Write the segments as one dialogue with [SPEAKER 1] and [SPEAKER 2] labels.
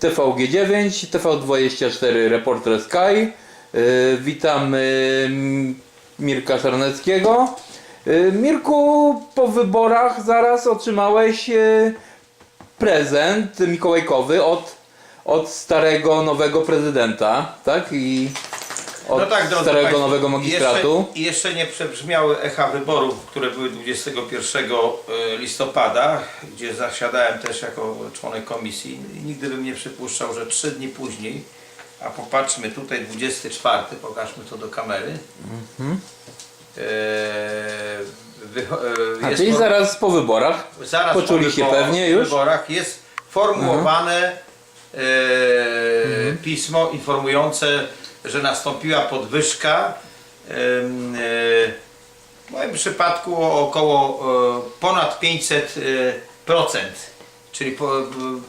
[SPEAKER 1] TVG9, TV24 Reporter Sky. Y, Witam y, Mirka Sarneckiego. Y, Mirku, po wyborach zaraz otrzymałeś prezent mikołajkowy od, od starego, nowego prezydenta, tak? I od
[SPEAKER 2] No tak,
[SPEAKER 1] starego,
[SPEAKER 2] Państwo,
[SPEAKER 1] nowego magistratu.
[SPEAKER 2] Jeszcze, jeszcze nie przebrzmiały echa wyborów, które były 21 listopada, gdzie zasiadałem też jako członek komisji. I nigdy bym nie przypuszczał, że trzy dni później, a popatrzmy tutaj 24, pokażmy to do kamery. Wycho- e,
[SPEAKER 1] A czyli
[SPEAKER 2] po-
[SPEAKER 1] zaraz po wyborach
[SPEAKER 2] zaraz
[SPEAKER 1] poczuli
[SPEAKER 2] po
[SPEAKER 1] się
[SPEAKER 2] wybo-
[SPEAKER 1] pewnie już?
[SPEAKER 2] wyborach jest formułowane e,
[SPEAKER 1] Mhm.
[SPEAKER 2] pismo informujące, że nastąpiła podwyżka e, w moim przypadku o około e, ponad 500 e, procent, czyli po,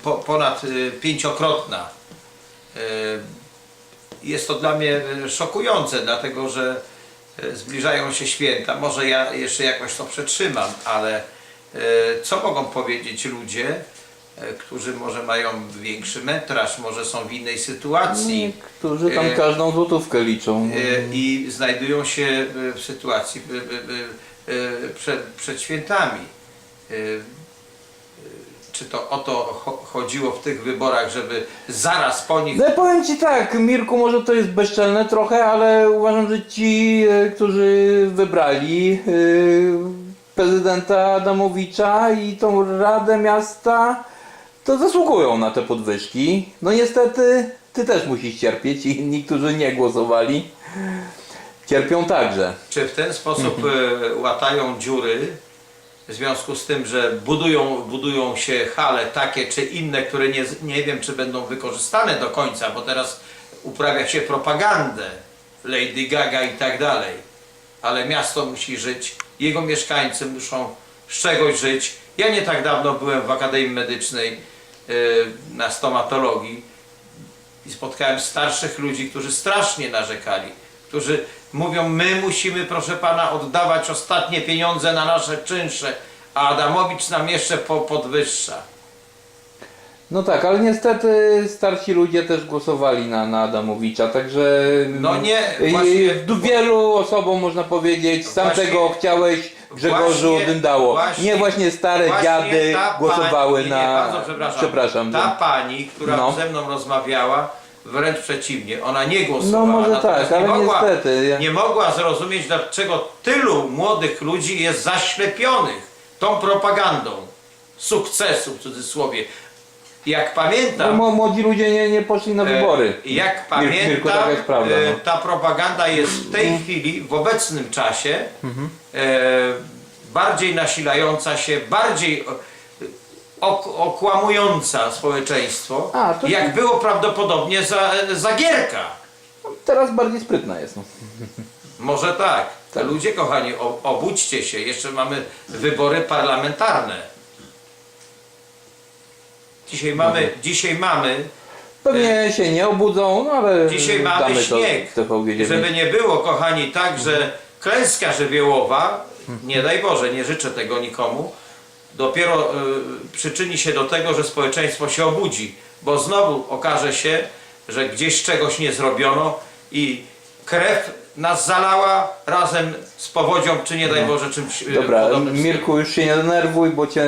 [SPEAKER 2] po, ponad pięciokrotna. Jest to dla mnie szokujące, dlatego że zbliżają się święta. Może ja jeszcze jakoś to przetrzymam, ale co mogą powiedzieć ludzie, którzy może mają większy metraż, może są w innej sytuacji
[SPEAKER 1] Którzy tam
[SPEAKER 2] E,
[SPEAKER 1] każdą złotówkę liczą.
[SPEAKER 2] e, i znajdują się e, w sytuacji e, e, e, przed, przed świętami. E, e, Czy to o to cho- chodziło w tych wyborach, żeby zaraz po nich
[SPEAKER 1] No powiem Ci tak, Mirku, może to jest bezczelne trochę, ale uważam, że ci, e, którzy wybrali e, prezydenta Adamowicza i tą Radę Miasta, to zasługują na te podwyżki. No niestety, Ty też musisz cierpieć i inni, którzy nie głosowali, cierpią także.
[SPEAKER 2] Czy w ten sposób e, łatają dziury w związku z tym, że budują, budują się hale takie czy inne, które nie, nie wiem czy będą wykorzystane do końca, bo teraz uprawia się propagandę Lady Gaga i tak dalej. Ale miasto musi żyć, jego mieszkańcy muszą z czegoś żyć. Ja nie tak dawno byłem w Akademii Medycznej na stomatologii i spotkałem starszych ludzi, którzy strasznie narzekali, którzy mówią, my musimy, proszę pana, oddawać ostatnie pieniądze na nasze czynsze, a Adamowicz nam jeszcze po, podwyższa.
[SPEAKER 1] No tak, ale niestety starsi ludzie też głosowali na, na Adamowicza, także
[SPEAKER 2] No nie,
[SPEAKER 1] i-
[SPEAKER 2] właśnie-
[SPEAKER 1] du- wielu osobom można powiedzieć, sam
[SPEAKER 2] Właśnie-
[SPEAKER 1] tego chciałeś Grzegorzu
[SPEAKER 2] właśnie-
[SPEAKER 1] dyndało.
[SPEAKER 2] właśnie-
[SPEAKER 1] nie właśnie stare
[SPEAKER 2] Właśnie
[SPEAKER 1] dziady głosowały
[SPEAKER 2] pani,
[SPEAKER 1] na...
[SPEAKER 2] Nie, bardzo przepraszam.
[SPEAKER 1] przepraszam
[SPEAKER 2] Ta pani, która
[SPEAKER 1] No.
[SPEAKER 2] ze mną rozmawiała, wręcz przeciwnie, ona nie głosowała.
[SPEAKER 1] No może tak,
[SPEAKER 2] nie
[SPEAKER 1] ale
[SPEAKER 2] mogła,
[SPEAKER 1] niestety, ja-
[SPEAKER 2] Nie mogła zrozumieć, dlaczego tylu młodych ludzi jest zaślepionych tą propagandą sukcesu w cudzysłowie. Jak
[SPEAKER 1] No,
[SPEAKER 2] pamiętam,
[SPEAKER 1] mo- młodzi ludzie nie, nie poszli na wybory.
[SPEAKER 2] E, Jak
[SPEAKER 1] Mir- Mirku, taka
[SPEAKER 2] pamiętam,
[SPEAKER 1] jest prawda,
[SPEAKER 2] e,
[SPEAKER 1] no. Mhm.
[SPEAKER 2] ta propaganda jest w tej chwili, w obecnym czasie, e, bardziej nasilająca się, bardziej o- ok, okłamująca społeczeństwo,
[SPEAKER 1] A, to-
[SPEAKER 2] jak było prawdopodobnie za, za Gierka.
[SPEAKER 1] Teraz bardziej sprytna jest. No.
[SPEAKER 2] Może tak. Ludzie kochani, o- obudźcie się, jeszcze mamy wybory parlamentarne. Dzisiaj mamy, dzisiaj mamy
[SPEAKER 1] Pewnie się nie obudzą, no ale
[SPEAKER 2] Dzisiaj mamy
[SPEAKER 1] damy
[SPEAKER 2] śnieg.
[SPEAKER 1] to TVG9.
[SPEAKER 2] Żeby nie było, kochani, tak, że klęska żywiołowa, nie daj Boże, nie życzę tego nikomu, dopiero y, przyczyni się do tego, że społeczeństwo się obudzi, bo znowu okaże się, że gdzieś czegoś nie zrobiono i krew nas zalała razem z powodzią, czy nie daj Boże czymś y,
[SPEAKER 1] Dobra,
[SPEAKER 2] podobnym.
[SPEAKER 1] Mirku, już się nie denerwuj, bo cię,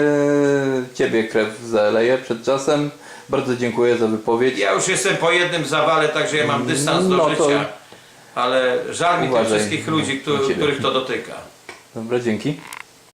[SPEAKER 1] ciebie krew zaleje przed czasem. Bardzo dziękuję za wypowiedź.
[SPEAKER 2] Ja już jestem po jednym zawale, także ja mam dystans do
[SPEAKER 1] No to-
[SPEAKER 2] życia. Ale żal mi tych
[SPEAKER 1] Uważaj
[SPEAKER 2] wszystkich ludzi,
[SPEAKER 1] na
[SPEAKER 2] któ-
[SPEAKER 1] ciebie.
[SPEAKER 2] których to dotyka.
[SPEAKER 1] Dobra, dzięki.